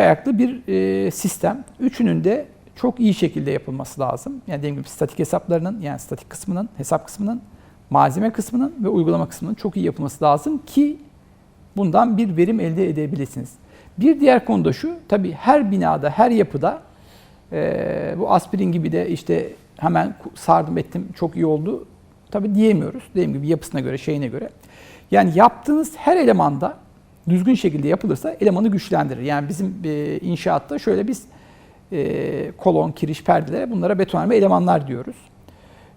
ayaklı bir e, sistem. Üçünün de çok iyi şekilde yapılması lazım. Yani dediğim gibi statik hesaplarının yani statik kısmının, hesap kısmının, malzeme kısmının ve uygulama kısmının çok iyi yapılması lazım ki bundan bir verim elde edebilirsiniz. Bir diğer konu da şu, tabii her binada, her yapıda e, bu aspirin gibi de işte hemen sardım ettim çok iyi oldu. Tabii diyemiyoruz. Dediğim gibi yapısına göre, şeyine göre. Yani yaptığınız her elemanda düzgün şekilde yapılırsa elemanı güçlendirir. Yani bizim e, inşaatta şöyle biz e, kolon, kiriş, perdelere bunlara betonarme elemanlar diyoruz.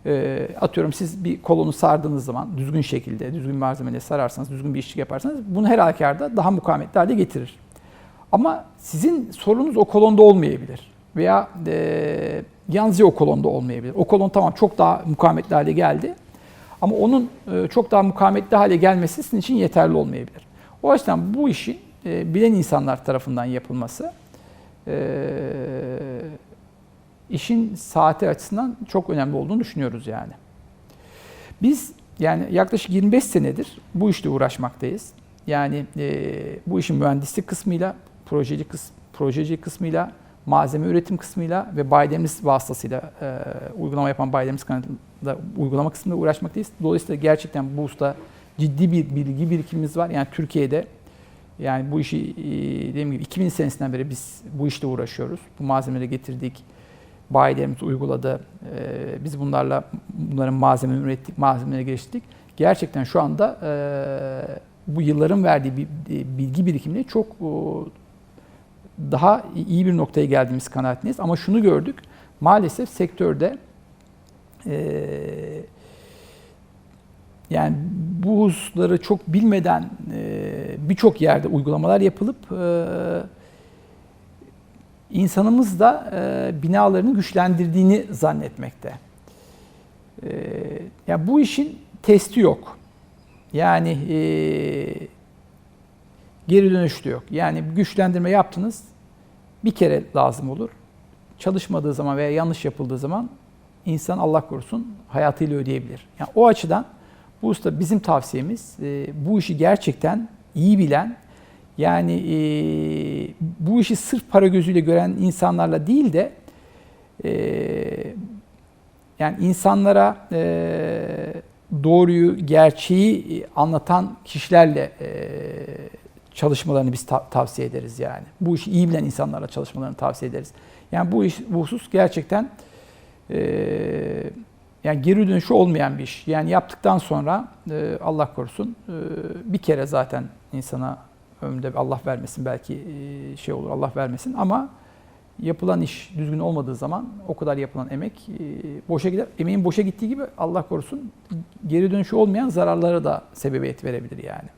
E, atıyorum siz bir kolonu sardığınız zaman düzgün şekilde, düzgün malzemeyle sararsanız, düzgün bir işçilik yaparsanız bunu her halükarda daha mukavemetli hale getirir. Ama sizin sorunuz o kolonda olmayabilir. Veya e, yalnızca o kolonda olmayabilir. O kolon tamam çok daha mukavemetli hale geldi. Ama onun e, çok daha mukavemetli hale gelmesi sizin için yeterli olmayabilir. O açıdan bu işin e, bilen insanlar tarafından yapılması e, işin saati açısından çok önemli olduğunu düşünüyoruz yani. Biz yani yaklaşık 25 senedir bu işle uğraşmaktayız. Yani e, bu işin mühendislik kısmıyla, projeci, kıs, projeci kısmıyla, malzeme üretim kısmıyla ve bayidemiz vasıtasıyla e, uygulama yapan bayidemiz kanalında uygulama kısmında uğraşmaktayız. Dolayısıyla gerçekten bu usta ciddi bir bilgi birikimimiz var. Yani Türkiye'de yani bu işi e, dediğim gibi 2000 senesinden beri biz bu işte uğraşıyoruz. Bu malzemeleri getirdik. Bayilerimiz uyguladı. E, biz bunlarla bunların malzemeleri ürettik, malzemeleri geliştirdik. Gerçekten şu anda e, bu yılların verdiği bilgi birikimiyle çok daha iyi bir noktaya geldiğimiz kanaatindeyiz. Ama şunu gördük. Maalesef sektörde yani bu hususları çok bilmeden birçok yerde uygulamalar yapılıp insanımız da binalarını güçlendirdiğini zannetmekte. Ya bu işin testi yok. Yani geri dönüşü de yok. Yani güçlendirme yaptınız bir kere lazım olur. Çalışmadığı zaman veya yanlış yapıldığı zaman insan Allah korusun hayatıyla ödeyebilir. Yani o açıdan bu usta bizim tavsiyemiz bu işi gerçekten iyi bilen yani e, bu işi sırf para gözüyle gören insanlarla değil de e, yani insanlara e, doğruyu, gerçeği anlatan kişilerle e, çalışmalarını biz ta- tavsiye ederiz yani. Bu işi iyi bilen insanlarla çalışmalarını tavsiye ederiz. Yani bu iş, bu husus gerçekten e, yani geri dönüşü olmayan bir iş. Yani yaptıktan sonra e, Allah korusun e, bir kere zaten insana ömründe Allah vermesin belki e, şey olur Allah vermesin ama yapılan iş düzgün olmadığı zaman o kadar yapılan emek e, boşa gider. Emeğin boşa gittiği gibi Allah korusun geri dönüşü olmayan zararlara da sebebiyet verebilir yani.